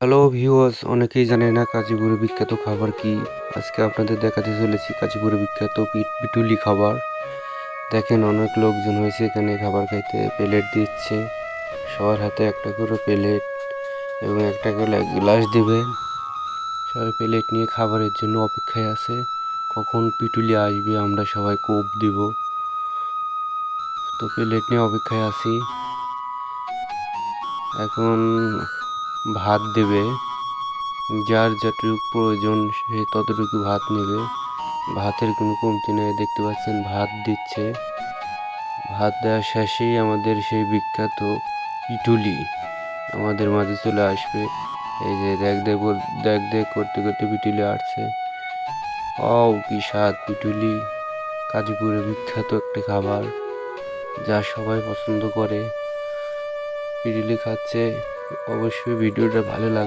Hello viewers অনেকেই জানে না কাজীপুরের বিখ্যাত খাবার কি। আজকে আপনাদের দেখাতে চলেছি কাজীপুরের বিখ্যাত পিটুলি খাবার। দেখেন অনেক লোকজন হয়েছে এখানে খাবার খাইতে প্লেট দিচ্ছে। সবার হাতে একটা করে প্লেট এবং একটা করে গ্লাস দিবে। সবাই প্লেট নিয়ে খাবারের জন্য অপেক্ষায় আছে। কখন পিটুলি আসবে আমরা সবাই কোপ দিব। তো প্লেট নিয়ে অপেক্ষায় আছি। এখন ভাত দেবে। যার যতটুকু প্রয়োজন, সে ততটুকু ভাত নেবে। ভাতের কোনো কমতি নেই, দেখতে পাচ্ছেন ভাত দিচ্ছে। ভাত দেওয়ার শেষেই আমাদের সেই বিখ্যাত পিটুলি আমাদের মাঝে চলে আসবে। এই যে দেখ দেখ দেখ দেখ করতে করতে পিটুলি আসছে। ও কি স্বাদ পিটুলি। কাজীপুরের বিখ্যাত একটি খাবার, যা সবাই পছন্দ করে। পিটুলি খাচ্ছে। অবশ্যই ভিডিওটা ভালো লাগ